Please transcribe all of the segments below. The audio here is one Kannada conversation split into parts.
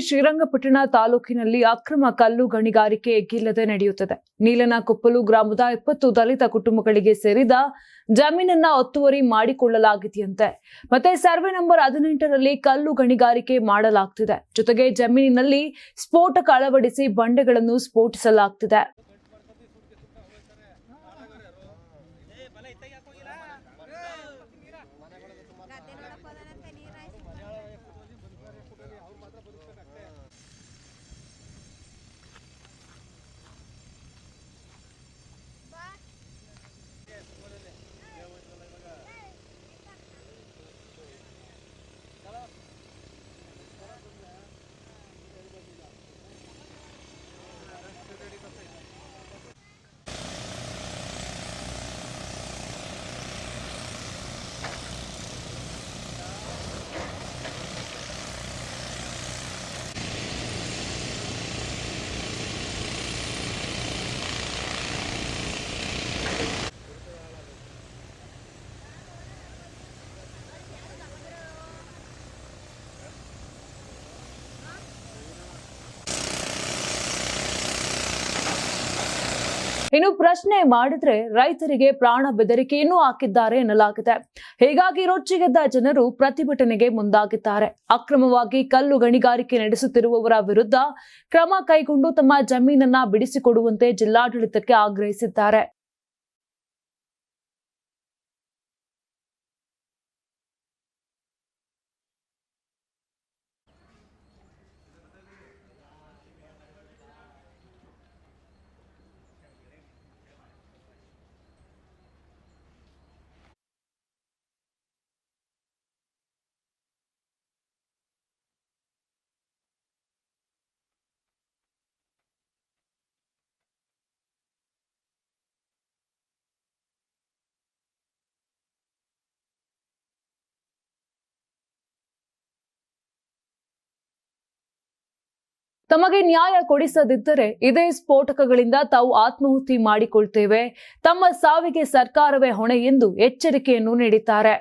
ಶ್ರೀರಂಗಪಟ್ಟಣ ತಾಲೂಕಿನಲ್ಲಿ ಅಕ್ರಮ ಕಲ್ಲು ಗಣಿಗಾರಿಕೆ ಎಗ್ಗಿಲ್ಲದೆ ನಡೆಯುತ್ತದೆ. ನೀಲನ ಕುಪ್ಪಲು ಗ್ರಾಮದ ಇಪ್ಪತ್ತು ದಲಿತ ಕುಟುಂಬಗಳಿಗೆ ಸೇರಿದ ಜಮೀನನ್ನ ಒತ್ತುವರಿ ಮಾಡಿಕೊಳ್ಳಲಾಗಿದೆಯಂತೆ. ಮತ್ತೆ ಸರ್ವೆ ನಂಬರ್ ಹದಿನೆಂಟರಲ್ಲಿ ಕಲ್ಲು ಗಣಿಗಾರಿಕೆ ಮಾಡಲಾಗ್ತಿದೆ. ಜೊತೆಗೆ ಜಮೀನಿನಲ್ಲಿ ಸ್ಫೋಟಕ ಅಳವಡಿಸಿ ಬಂಡೆಗಳನ್ನು ಸ್ಫೋಟಿಸಲಾಗ್ತಿದೆ. ಇನ್ನು ಪ್ರಶ್ನೆ ಮಾಡಿದ್ರೆ ರೈತರಿಗೆ ಪ್ರಾಣ ಬೆದರಿಕೆಯನ್ನು ಹಾಕಿದ್ದಾರೆ ಎನ್ನಲಾಗಿದೆ. ಹೀಗಾಗಿ ರೊಚ್ಚಿಗೆದ್ದ ಜನರು ಪ್ರತಿಭಟನೆಗೆ ಮುಂದಾಗಿದ್ದಾರೆ. ಅಕ್ರಮವಾಗಿ ಕಲ್ಲು ಗಣಿಗಾರಿಕೆ ನಡೆಸುತ್ತಿರುವವರ ವಿರುದ್ಧ ಕ್ರಮ ಕೈಗೊಂಡು ತಮ್ಮ ಜಮೀನನ್ನ ಬಿಡಿಸಿಕೊಡುವಂತೆ ಜಿಲ್ಲಾಡಳಿತಕ್ಕೆ ಆಗ್ರಹಿಸಿದ್ದಾರೆ. ತಮಗೆ ನ್ಯಾಯ ಕೊಡಿಸದಿದ್ದರೆ ಇದೇ ಸ್ಫೋಟಕಗಳಿಂದ ತಾವು ಆತ್ಮಾಹುತಿ ಮಾಡಿಕೊಳ್ತೇವೆ. ತಮ್ಮ ಸಾವಿಗೆ ಸರ್ಕಾರವೇ ಹೊಣೆ ಎಂದು ಎಚ್ಚರಿಕೆಯನ್ನು ನೀಡಿದ್ದಾರೆ.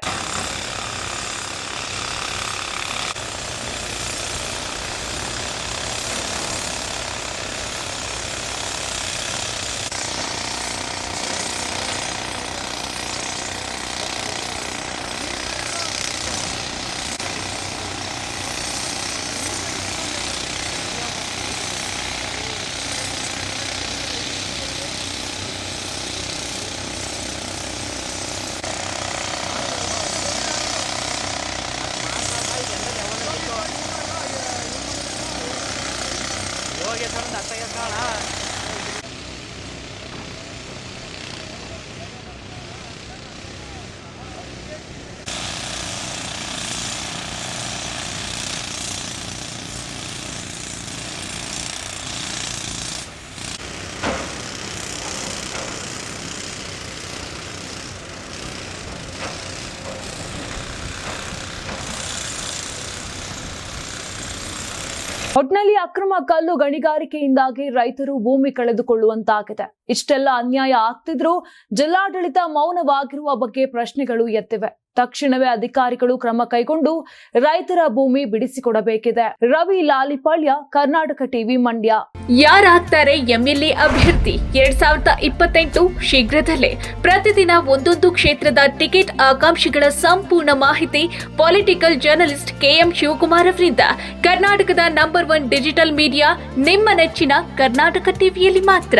ಒಟ್ನಲ್ಲಿ ಅಕ್ರಮ ಕಲ್ಲು ಗಣಿಗಾರಿಕೆಯಿಂದಾಗಿ ರೈತರು ಭೂಮಿ ಕಳೆದುಕೊಳ್ಳುವಂತಾಗಿದೆ. ಇಷ್ಟೆಲ್ಲ ಅನ್ಯಾಯ ಆಗ್ತಿದ್ರೂ ಜಿಲ್ಲಾಡಳಿತ ಮೌನವಾಗಿರುವ ಬಗ್ಗೆ ಪ್ರಶ್ನೆಗಳು ಎತ್ತಿವೆ. ತಕ್ಷಣವೇ ಅಧಿಕಾರಿಗಳು ಕ್ರಮ ಕೈಗೊಂಡು ರೈತರ ಭೂಮಿ ಬಿಡಿಸಿಕೊಡಬೇಕಿದೆ. ರವಿ ಲಾಲಿಪಾಳ್ಯ, ಕರ್ನಾಟಕ ಟಿವಿ ಮಂಡ್ಯ. ಯಾರಾಗ್ತಾರೆ ಎಂಎಲ್ಎ ಅಭ್ಯರ್ಥಿ? ಎರಡ್ ಸಾವಿರದ ಇಪ್ಪತ್ತೆಂಟು ಶೀಘ್ರದಲ್ಲೇ ಪ್ರತಿದಿನ ಒಂದೊಂದು ಕ್ಷೇತ್ರದ ಟಿಕೆಟ್ ಆಕಾಂಕ್ಷಿಗಳ ಸಂಪೂರ್ಣ ಮಾಹಿತಿ ಪೊಲಿಟಿಕಲ್ ಜರ್ನಲಿಸ್ಟ್ ಕೆಎಂ ಶಿವಕುಮಾರ್ ಅವರಿಂದ. ಕರ್ನಾಟಕದ ನಂಬರ್ ಒನ್ ಡಿಜಿಟಲ್ ಮೀಡಿಯಾ ನಿಮ್ಮ ನೆಚ್ಚಿನ ಕರ್ನಾಟಕ ಟಿವಿಯಲ್ಲಿ ಮಾತ್ರ.